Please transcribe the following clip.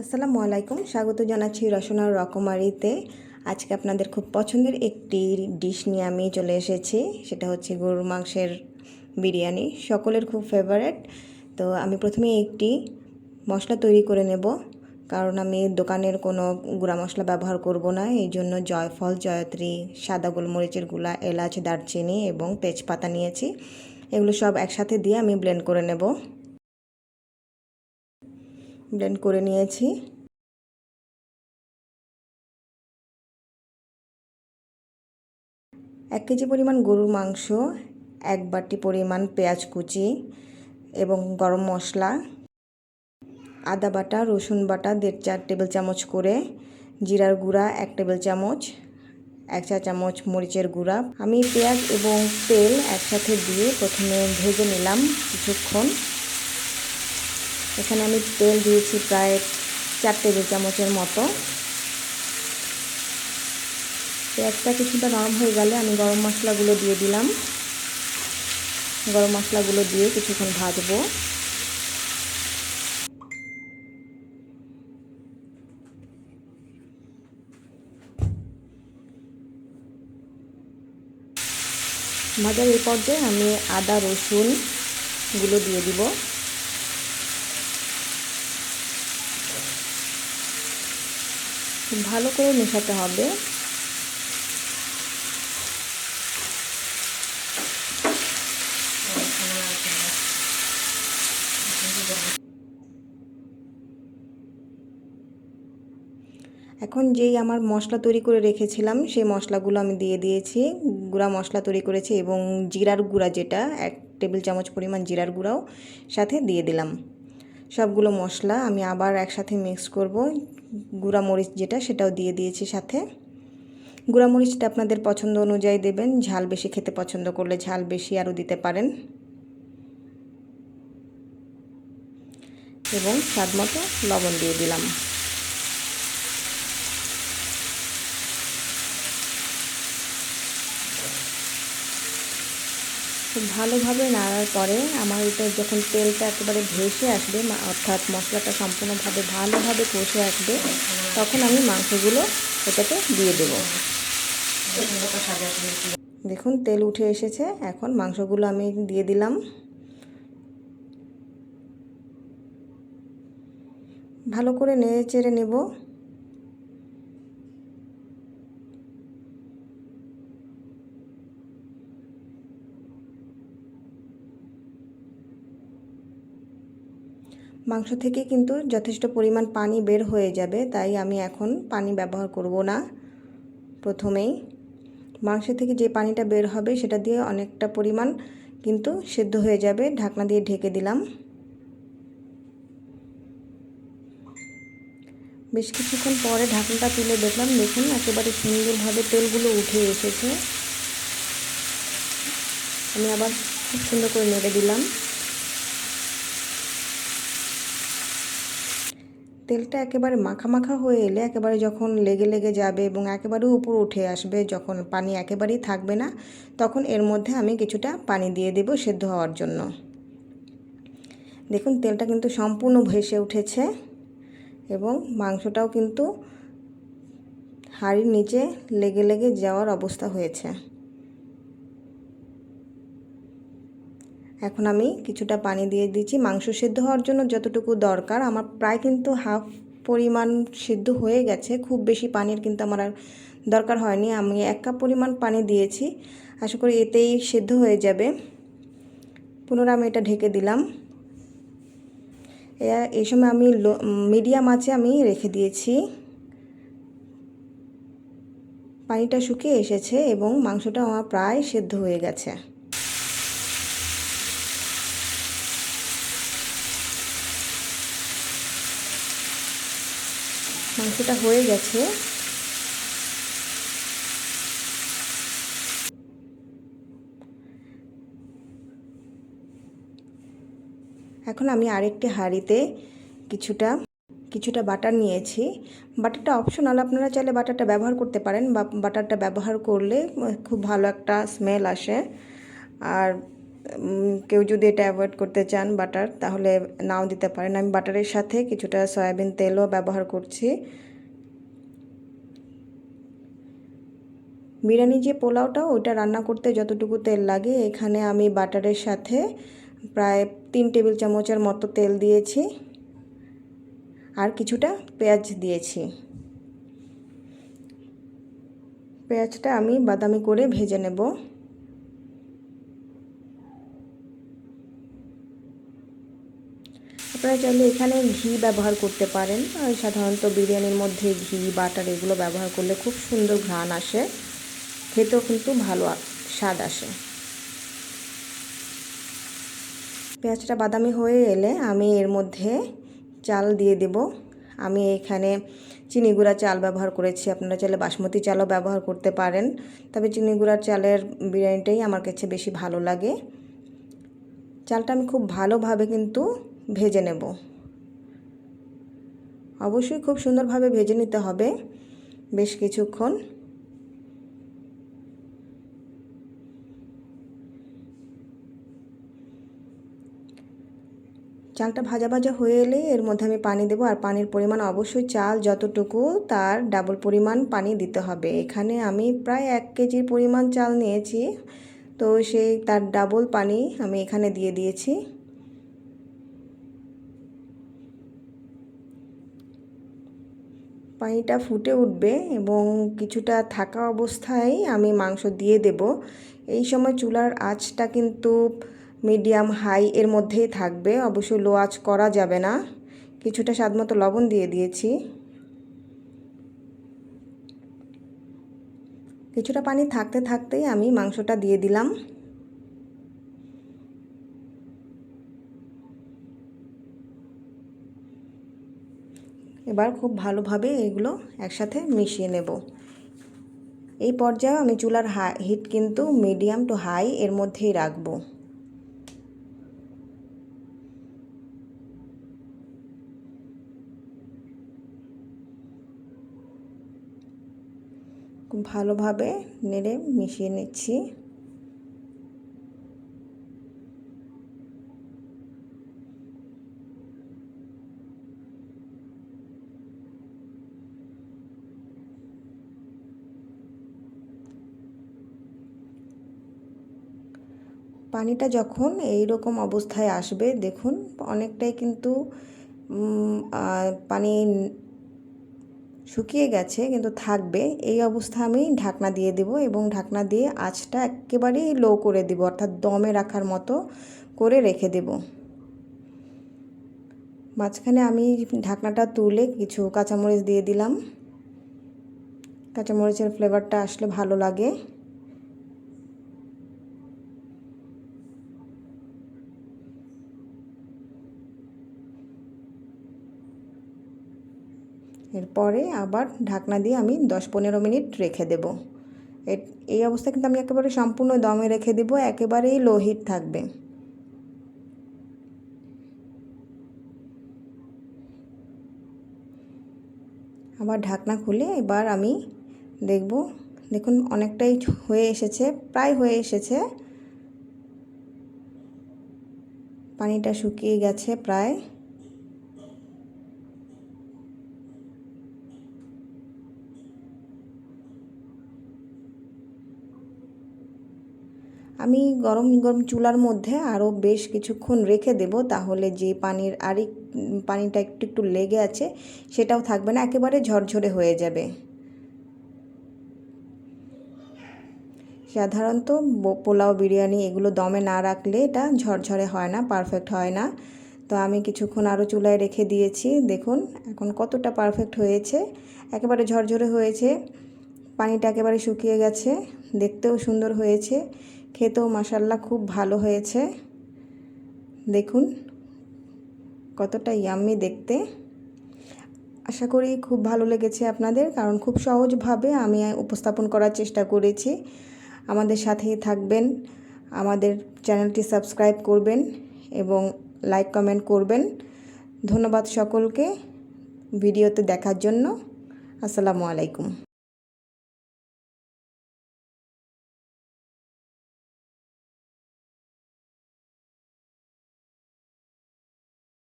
আসসালামু আলাইকুম। স্বাগত জানাচ্ছি রসনার রকমারিতে। আজকে আপনাদের খুব পছন্দের একটি ডিশ নিয়ে আমি চলে এসেছি। সেটা হচ্ছে গরুর মাংসের বিরিয়ানি। সকলের খুব ফেভারেট তো আমি প্রথমে একটি মশলা তৈরি করে নেব। কারণ আমি দোকানের কোনো গুঁড়া মশলা ব্যবহার করব না। এই জন্য জয়ফল, জয়ত্রী, সাদা গোলমরিচের গুঁড়া, এলাচ, দারচিনি এবং তেজপাতা নিয়েছি। এগুলো সব একসাথে দিয়ে আমি ব্লেন্ড করে নেব। ব্লেন্ড করে নিয়েছি। এক কেজি পরিমাণ গরুর মাংস, এক বাটি পরিমাণ পেঁয়াজ কুচি এবং গরম মশলা, আদা বাটা, রসুন বাটা, দেড় চার টেবিল চামচ করে, জিরার গুঁড়া, এক টেবিল চামচ, এক চা চামচ মরিচের গুঁড়া। আমি পেঁয়াজ এবং তেল একসাথে দিয়ে প্রথমে ভেজে নিলাম কিছুক্ষণ। এখানে আমি তেল দিয়েছি প্রায় চার টেবিল চামচের মতো। পেঁয়াজটা কিছুটা নরম হয়ে গেলে আমি গরম মশলাগুলো দিয়ে দিলাম। গরম মশলাগুলো দিয়ে কিছুক্ষণ ভাজবো। ভাজার এই পর্যায়ে আমি আদা রসুনগুলো দিয়ে দিব। ভালো করে মেশাতে হবে। এখন যেই আমার মশলা তৈরি করে রেখেছিলাম, সেই মশলাগুলো আমি দিয়ে দিয়েছি। গুঁড়া মশলা তৈরি করেছি এবং জিরার গুঁড়া যেটা, এক টেবিল চামচ পরিমাণ জিরার গুঁড়াও সাথে দিয়ে দিলাম। সবগুলো মশলা আমি আবার একসাথে মিক্স করব। গুঁড়া মরিচ যেটা সেটাও দিয়ে দিয়েছি সাথে। গুঁড়া মরিচটা আপনাদের পছন্দ অনুযায়ী দেবেন, ঝাল বেশি খেতে পছন্দ করলে ঝাল বেশি আরও দিতে পারেন। এবং স্বাদ মতো লবণ দিয়ে দিলাম। খুব ভালোভাবে নাড়ার পরে আমার এটা যখন তেলটা একেবারে ভেসে আসবে অর্থাৎ মশলাটা সম্পূর্ণভাবে ভালোভাবে কষে আসবে, তখন আমি মাংসগুলো এটাতে দিয়ে দেব। দেখুন, তেল উঠে এসেছে। এখন মাংসগুলো আমি দিয়ে দিলাম। ভালো করে নেড়ে চেড়ে নেব। মাংস থেকে কিন্তু যথেষ্ট পরিমাণ পানি বের হয়ে যাবে, তাই আমি এখন পানি ব্যবহার করব না প্রথমেই। মাংস থেকে যে পানিটা বের হবে সেটা দিয়ে অনেকটা পরিমাণ কিন্তু সেদ্ধ হয়ে যাবে, ঢাকনা দিয়ে ঢেকে দিলাম। বেশ কিছুক্ষণ পরে ঢাকনাটা তুলে দেখলাম, দেখুন একেবারে সুন্দরভাবে তেলগুলো উঠে এসেছে। আমি আবার খুব সুন্দর করে নেড়ে দিলাম। তেলটা একেবারে মাখা মাখা হয়ে এলে একেবারে যখন লেগে লেগে যাবে এবং একেবারে উপর উঠে আসবে, যখন পানি একেবারেই থাকবে না, তখন এর মধ্যে আমি কিছুটা পানি দিয়ে দেব সেদ্ধ হওয়ার জন্য। দেখুন, তেলটা কিন্তু সম্পূর্ণ ভেসে উঠেছে এবং মাংসটাও কিন্তু হাঁড়ির নিচে লেগে লেগে যাওয়ার অবস্থা হয়েছে। এখন আমি কিছুটা পানি দিয়ে দিচ্ছি। মাংস সেদ্ধ হওয়ার জন্য যতটুকু দরকার, আমার প্রায় কিন্তু হাফ পরিমাণ সিদ্ধ হয়ে গেছে। খুব বেশি পানির কিন্তু আমার আর দরকার হয়নি। আমি এক কাপ পরিমাণ পানি দিয়েছি। আশা করি এতেই সেদ্ধ হয়ে যাবে। পুনরায় আমি এটা ঢেকে দিলাম। এই সময় আমি মিডিয়াম আঁচে আমি রেখে দিয়েছি। পানিটা শুকিয়ে এসেছে এবং মাংসটা আমার প্রায় সেদ্ধ হয়ে গেছে। মাংসটা হয়ে গেছে। এখন আমি আরেকটি হাঁড়িতে কিছুটা কিছুটা বাটার নিয়েছি। বাটারটা অপশনাল আপনারা চাইলে বাটারটা ব্যবহার করতে পারেন বা বাটারটা ব্যবহার করলে খুব ভালো একটা স্মেল আসে। আর কেউ যদি এটা অ্যাভয়েড করতে চান বাটার তাহলে নাও দিতে পারেন। আমি বাটারের সাথে কিছুটা সয়াবিন তেলও ব্যবহার করছি। বিরিয়ানি যে পোলাওটা, ওইটা রান্না করতে যতটুকু তেল লাগে, এখানে আমি বাটারের সাথে প্রায় তিন টেবিল চামচের মতো তেল দিয়েছি। আর কিছুটা পেঁয়াজ দিয়েছি। পেঁয়াজটা আমি বাদামি করে ভেজে নেব। আপনারা চাইলে এখানে ঘি ব্যবহার করতে পারেন। সাধারণত বিরিয়ানির মধ্যে ঘি, বাটার এগুলো ব্যবহার করলে খুব সুন্দর ঘ্রাণ আসে। খেতেও কিন্তু ভালো স্বাদ আসে। পেঁয়াজটা বাদামি হয়ে এলে আমি এর মধ্যে চাল দিয়ে দেব। আমি এখানে চিনি গুঁড়া চাল ব্যবহার করেছি। আপনারা চাইলে বাসমতি চালও ব্যবহার করতে পারেন। তবে চিনি গুঁড়ার চালের বিরিয়ানিটাই আমার কাছে বেশি ভালো লাগে। চালটা আমি খুব ভালোভাবে কিন্তু ভেজে নেব। অবশ্যই খুব সুন্দরভাবে ভেজে নিতে হবে বেশ কিছুক্ষণ। চালটা ভাজা ভাজা হয়ে এলে এর মধ্যে আমি পানি দেবো আর পানির পরিমাণ অবশ্যই চাল যতটুকু তার ডাবল পরিমাণ পানি দিতে হবে। এখানে আমি প্রায় এক কেজির পরিমাণ চাল নিয়েছি, তো সেই তার ডাবল পানি আমি এখানে দিয়ে দিয়েছি। পানিটা ফুটে উঠবে এবং কিছুটা থাকা অবস্থায় আমি মাংস দিয়ে দেব। এই সময় চুলার আঁচটা কিন্তু মিডিয়াম হাই এর মধ্যেই থাকবে অবশ্যই লো আঁচ করা যাবে না। কিছুটা স্বাদমতো লবণ দিয়ে দিয়েছি। কিছুটা পানি থাকতে থাকতেই আমি মাংসটা দিয়ে দিলাম। এবার খুব ভালোভাবে এগুলো একসাথে মিশিয়ে নেব। এই পর্যায়ে আমি চুলার হাই হিট কিন্তু মিডিয়াম টু হাই এর মধ্যেই রাখব। খুব ভালোভাবে নেড়ে মিশিয়ে নিচ্ছি। পানিটা যখন এই রকম অবস্থায় আসবে, দেখুন, অনেকটাই কিন্তু পানি শুকিয়ে গেছে, কিন্তু থাকবে। এই অবস্থা আমি ঢাকনা দিয়ে দেব এবং ঢাকনা দিয়ে আঁচটা একেবারেই লো করে দেব, অর্থাৎ দমে রাখার মতো করে রেখে দেব। মাঝখানে আমি ঢাকনাটা তুলে কিছু কাঁচামরিচ দিয়ে দিলাম। কাঁচামরিচের ফ্লেভারটা আসলে ভালো লাগে। এরপরে আবার ঢাকনা দিয়ে আমি দশ পনেরো মিনিট রেখে দেব। এই অবস্থায় কিন্তু আমি একেবারে সম্পূর্ণ দমে রেখে দেব, একেবারেই লো হিট থাকবে। আবার ঢাকনা খুলে এবার আমি দেখব, দেখুন অনেকটাই হয়ে এসেছে, প্রায় হয়ে এসেছে। পানিটা শুকিয়ে গেছে প্রায়। আমি গরম গরম চুলার মধ্যে আরও বেশ কিছুক্ষণ রেখে দেব, তাহলে যে পানির আরেক, পানিটা একটু একটু লেগে আছে সেটাও থাকবে না, একেবারে ঝরঝরে হয়ে যাবে। সাধারণত পোলাও, বিরিয়ানি এগুলো দমে না রাখলে এটা ঝরঝরে হয় না পারফেক্ট হয় না। তো আমি কিছুক্ষণ আরও চুলায় রেখে দিয়েছি, দেখুন এখন কতটা পারফেক্ট হয়েছে, একেবারে ঝরঝরে হয়েছে, পানিটা একেবারে শুকিয়ে গেছে, দেখতেও সুন্দর হয়েছে। খেতেও মাসাল্লা খুব ভালো হয়েছে। দেখুন, কতটা ইয়াম্মি দেখতে। আশা করি খুব ভালো লেগেছে আপনাদের, কারণ খুব সহজভাবে আমি উপস্থাপন করার চেষ্টা করেছি। আমাদের সাথেই থাকবেন, আমাদের চ্যানেলটি সাবস্ক্রাইব করবেন এবং লাইক কমেন্ট করবেন। ধন্যবাদ সকলকে ভিডিওতে দেখার জন্য। আসসালামু আলাইকুম।